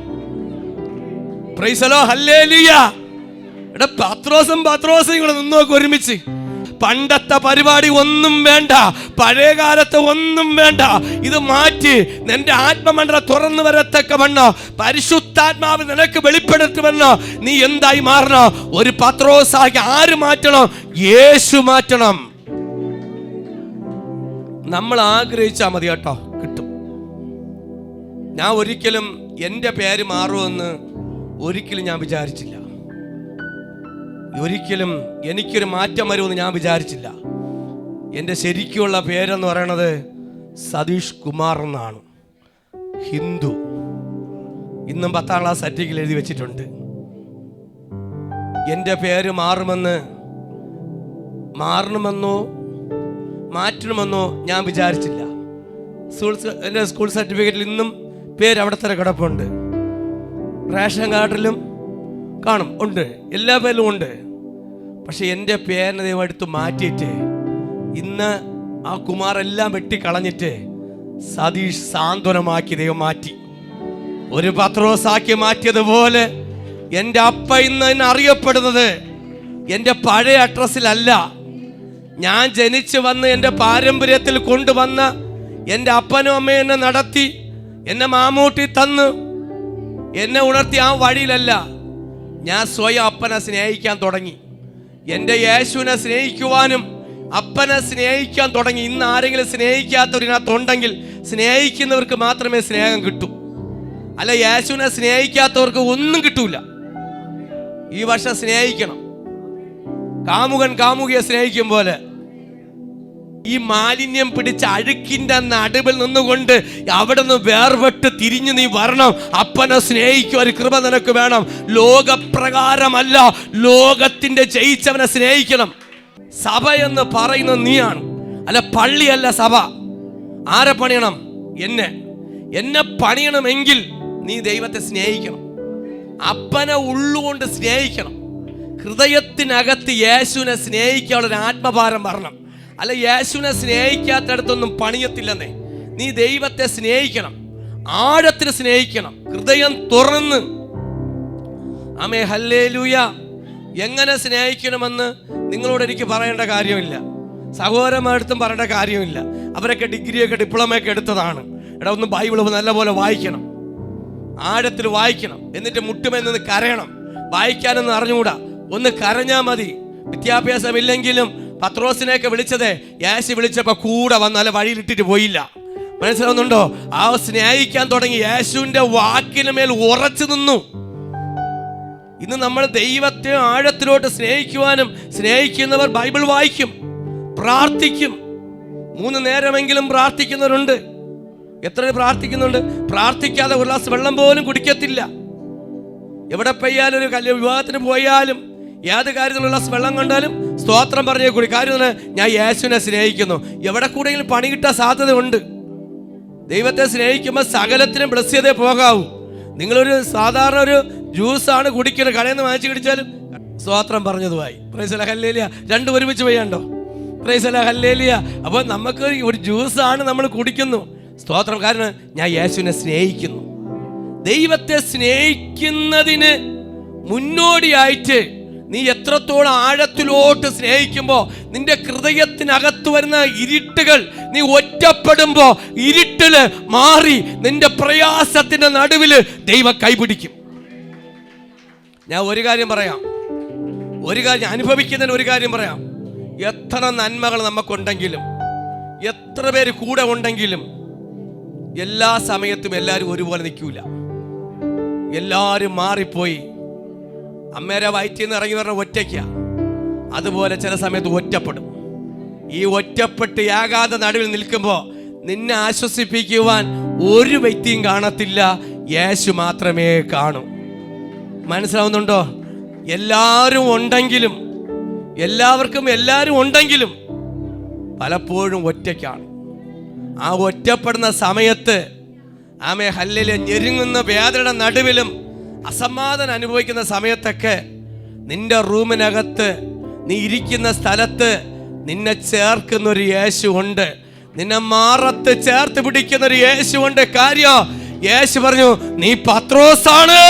പ്രൈസലോ ഹല്ലേലൂയ എടാ പത്രോസും പത്രോസും കൂടെ നിന്നോക്ക് ഒരുമിച്ച്. പണ്ടത്തെ പരിപാടി ഒന്നും വേണ്ട പഴയ കാലത്ത് ഒന്നും വേണ്ട. ഇത് മാറ്റി നിന്റെ ആത്മമണ്ഡലം തുറന്നു വരത്തക്ക വണ്ണ. പരിശുദ്ധാത്മാവ് നിനക്ക് വെളിപ്പെടുത്തുമെന്ന് നീ എന്തായി മാറണം? ഒരു പത്രോസാക്കി ആര് മാറ്റണം? യേശു മാറ്റണം. നമ്മൾ ആഗ്രഹിച്ചാൽ മതി കേട്ടോ കിട്ടും. ഞാൻ ഒരിക്കലും എന്റെ പേര് മാറുമെന്ന് ഒരിക്കലും ഞാൻ വിചാരിച്ചില്ല. ഒരിക്കലും എനിക്കൊരു മാറ്റം വരുമെന്ന് ഞാൻ വിചാരിച്ചില്ല. എന്റെ ശരിക്കുള്ള പേരെന്ന് പറയണത് സതീഷ് കുമാർ എന്നാണ്. ഹിന്ദു. ഇന്നും പത്താം ക്ലാസ് സർട്ടിഫിക്കറ്റ് എഴുതി വെച്ചിട്ടുണ്ട്. എന്റെ പേര് മാറുമെന്ന് മാറണമെന്നോ മാറ്റണമെന്നോ ഞാൻ വിചാരിച്ചില്ല. സ്കൂൾ എന്റെ സ്കൂൾ സർട്ടിഫിക്കറ്റിൽ ഇന്നും പേര് അവിടെ തന്നെ കിടപ്പുണ്ട്. റേഷൻ കാർഡിലും കാണും ഉണ്ട്. എല്ലാ പേരിലും ഉണ്ട്. പക്ഷെ എന്റെ പേരിനെ ദൈവം എടുത്ത് മാറ്റിയിട്ട് ഇന്ന് ആ കുമാരെല്ലാം വെട്ടിക്കളഞ്ഞിട്ട് സതീഷ് സാന്ത്വനമാക്കി ദൈവം മാറ്റി. ഒരു പത്രോസാക്കി മാറ്റിയതുപോലെ എന്റെ അപ്പ ഇന്ന് അറിയപ്പെടുന്നത് എന്റെ പഴയ അഡ്രസ്സിലല്ല ഞാൻ ജനിച്ചു വന്ന് എന്റെ പാരമ്പര്യത്തിൽ കൊണ്ടുവന്ന എന്റെ അപ്പനും അമ്മയും എന്നെ നടത്തി എന്നെ മാമൂട്ടി തന്ന് എന്നെ ഉണർത്തി ആ വഴിയിലല്ല ഞാൻ സ്വയം അപ്പനെ സ്നേഹിക്കാൻ തുടങ്ങി. എന്റെ യേശുവിനെ സ്നേഹിക്കുവാനും അപ്പനെ സ്നേഹിക്കാൻ തുടങ്ങി. ഇന്ന് ആരെങ്കിലും സ്നേഹിക്കാത്തവരിനകത്തുണ്ടെങ്കിൽ സ്നേഹിക്കുന്നവർക്ക് മാത്രമേ സ്നേഹം കിട്ടൂ. അല്ല യേശുവിനെ സ്നേഹിക്കാത്തവർക്ക് ഒന്നും കിട്ടൂല. ഈ വർഷം സ്നേഹിക്കണം. കാമുകൻ കാമുകിയെ സ്നേഹിക്കും പോലെ. ഈ മാലിന്യം പിടിച്ച അഴുക്കിന്റെ നടുവിൽ നിന്നുകൊണ്ട് അവിടെ നിന്ന് വേർപെട്ട് തിരിഞ്ഞു നീ വരണം. അപ്പനെ സ്നേഹിക്കുക ഒരു കൃപ നിനക്ക് വേണം. ലോകപ്രകാരമല്ല ലോകത്തിന്റെ ജയിച്ചവനെ സ്നേഹിക്കണം. സഭ എന്ന് പറയുന്നത് നീയാണ്. അല്ല പള്ളിയല്ല സഭ. ആരെ പണിയണം? എന്നെ. എന്നെ പണിയണമെങ്കിൽ നീ ദൈവത്തെ സ്നേഹിക്കണം. അപ്പനെ ഉള്ളുകൊണ്ട് സ്നേഹിക്കണം. ഹൃദയത്തിനകത്ത് യേശുവിനെ സ്നേഹിക്കാനുള്ള ആത്മഭാരം വരണം. അല്ല യേശുവിനെ സ്നേഹിക്കാത്തടത്തൊന്നും പണിയത്തില്ലെന്നേ. നീ ദൈവത്തെ സ്നേഹിക്കണം. ആഴത്തിൽ സ്നേഹിക്കണം. ഹൃദയം തുറന്ന്. അമേ ഹല്ലേലൂയ. എങ്ങനെ സ്നേഹിക്കണമെന്ന് നിങ്ങളോട് എനിക്ക് പറയേണ്ട കാര്യമില്ല. സഹോദരമായിട്ടും പറയേണ്ട കാര്യമില്ല. അവരൊക്കെ ഡിഗ്രിയൊക്കെ ഡിപ്ലോമയൊക്കെ എടുത്തതാണ്. എടാ ഒന്ന് ബൈബിൾ നല്ലപോലെ വായിക്കണം. ആഴത്തിൽ വായിക്കണം. എന്നിട്ട് മുട്ടുമെന്ന് കരയണം. വായിക്കാനൊന്നും അറിഞ്ഞുകൂടാ. ഒന്ന് കരഞ്ഞാ മതി. വിദ്യാഭ്യാസം ഇല്ലെങ്കിലും പത്രോസിനെയൊക്കെ വിളിച്ചത് യേശു വിളിച്ചപ്പോൾ കൂടെ വന്നാൽ വഴിയിലിട്ടിട്ട് പോയില്ല. മനസ്സിലാവുന്നുണ്ടോ? ആ സ്നേഹിക്കാൻ തുടങ്ങി യേശുവിന്റെ വാക്കിന് മേൽ ഉറച്ചു നിന്നു. ഇന്ന് നമ്മൾ ദൈവത്തെ ആഴത്തിലോട്ട് സ്നേഹിക്കുവാനും സ്നേഹിക്കുന്നവർ ബൈബിൾ വായിക്കും പ്രാർത്ഥിക്കും. മൂന്ന് നേരമെങ്കിലും പ്രാർത്ഥിക്കുന്നവരുണ്ട്. എത്ര പ്രാർത്ഥിക്കുന്നുണ്ട്? പ്രാർത്ഥിക്കാതെ ഒരു ഗ്ലാസ് വെള്ളം പോലും കുടിക്കത്തില്ല. എവിടെ പെയ്യാലും ഒരു കല്യാണ വിവാഹത്തിന് പോയാലും ഏത് കാര്യത്തിലുള്ള വെള്ളം കണ്ടാലും സ്തോത്രം പറഞ്ഞേ കൂടി. കാര്യം? ഞാൻ യേശുവിനെ സ്നേഹിക്കുന്നു. എവിടെ കൂടെയെങ്കിലും പണി കിട്ടാൻ സാധ്യതയുണ്ട്. ദൈവത്തെ സ്നേഹിക്കുമ്പോൾ സകലത്തിനും ബ്ലസ് ചെയ്തേ പോകാവൂ. നിങ്ങളൊരു സാധാരണ ഒരു ജ്യൂസാണ് കുടിക്കുന്നത് കടയിൽ നിന്ന് വാങ്ങിച്ച് കുടിച്ചാലും സ്തോത്രം പറഞ്ഞതുമായി. പ്രൈസല ഹല്ലേലിയ രണ്ടും ഒരുമിച്ച് പെയ്യണ്ടോ പ്രൈസല ഹല്ലേലിയ അപ്പോൾ നമുക്ക് ഒരു ജ്യൂസാണ് നമ്മൾ കുടിക്കുന്നു. സ്തോത്രം. കാരണം ഞാൻ യേശുവിനെ സ്നേഹിക്കുന്നു. ദൈവത്തെ സ്നേഹിക്കുന്നതിന് മുന്നോടിയായിട്ട് നീ എത്രത്തോളം ആഴത്തിലോട്ട് സ്നേഹിക്കുമ്പോൾ നിന്റെ ഹൃദയത്തിനകത്ത് വരുന്ന ഇരുട്ടുകൾ നീ ഒറ്റപ്പെടുമ്പോൾ ഇരുട്ടിൽ മാറി നിന്റെ പ്രയാസത്തിന്റെ നടുവിൽ ദൈവം കൈപിടിക്കും. ഞാൻ ഒരു കാര്യം പറയാം. ഒരു കാര്യം അനുഭവിക്കുന്നതിന് ഒരു കാര്യം പറയാം. എത്ര നന്മകൾ നമുക്കുണ്ടെങ്കിലും എത്ര പേര് കൂടെ ഉണ്ടെങ്കിലും എല്ലാ സമയത്തും എല്ലാവരും ഒരുപോലെ നിൽക്കൂല. എല്ലാവരും മാറിപ്പോയി. അമ്മേരെ വയറ്റിൽ നിന്ന് ഇറങ്ങി പറഞ്ഞ ഒറ്റയ്ക്ക. അതുപോലെ ചില സമയത്ത് ഒറ്റപ്പെടും. ഈ ഒറ്റപ്പെട്ട് യാകാതെ നടുവിൽ നിൽക്കുമ്പോൾ നിന്നെ ആശ്വസിപ്പിക്കുവാൻ ഒരു വ്യക്തിയും കാണത്തില്ല. യേശു മാത്രമേ കാണൂ. മനസ്സിലാവുന്നുണ്ടോ? എല്ലാവരും ഉണ്ടെങ്കിലും എല്ലാവർക്കും എല്ലാവരും ഉണ്ടെങ്കിലും പലപ്പോഴും ഒറ്റയ്ക്കാണ്. ആ ഒറ്റപ്പെടുന്ന സമയത്ത് ആമേ ഹല്ലിലെ ഞെരുങ്ങുന്ന വേദന നടുവിലും അസമാധാനം അനുഭവിക്കുന്ന സമയത്തൊക്കെ നിന്റെ റൂമിനകത്ത് നീ ഇരിക്കുന്ന സ്ഥലത്ത് നിന്നെ ചേർക്കുന്ന ഒരു യേശു ഉണ്ട് നിന്നെ മാറത്ത് ചേർത്ത് പിടിക്കുന്ന ഒരു യേശു ഉണ്ട് കാര്യം യേശു പറഞ്ഞു നീ പത്രോസാണ്.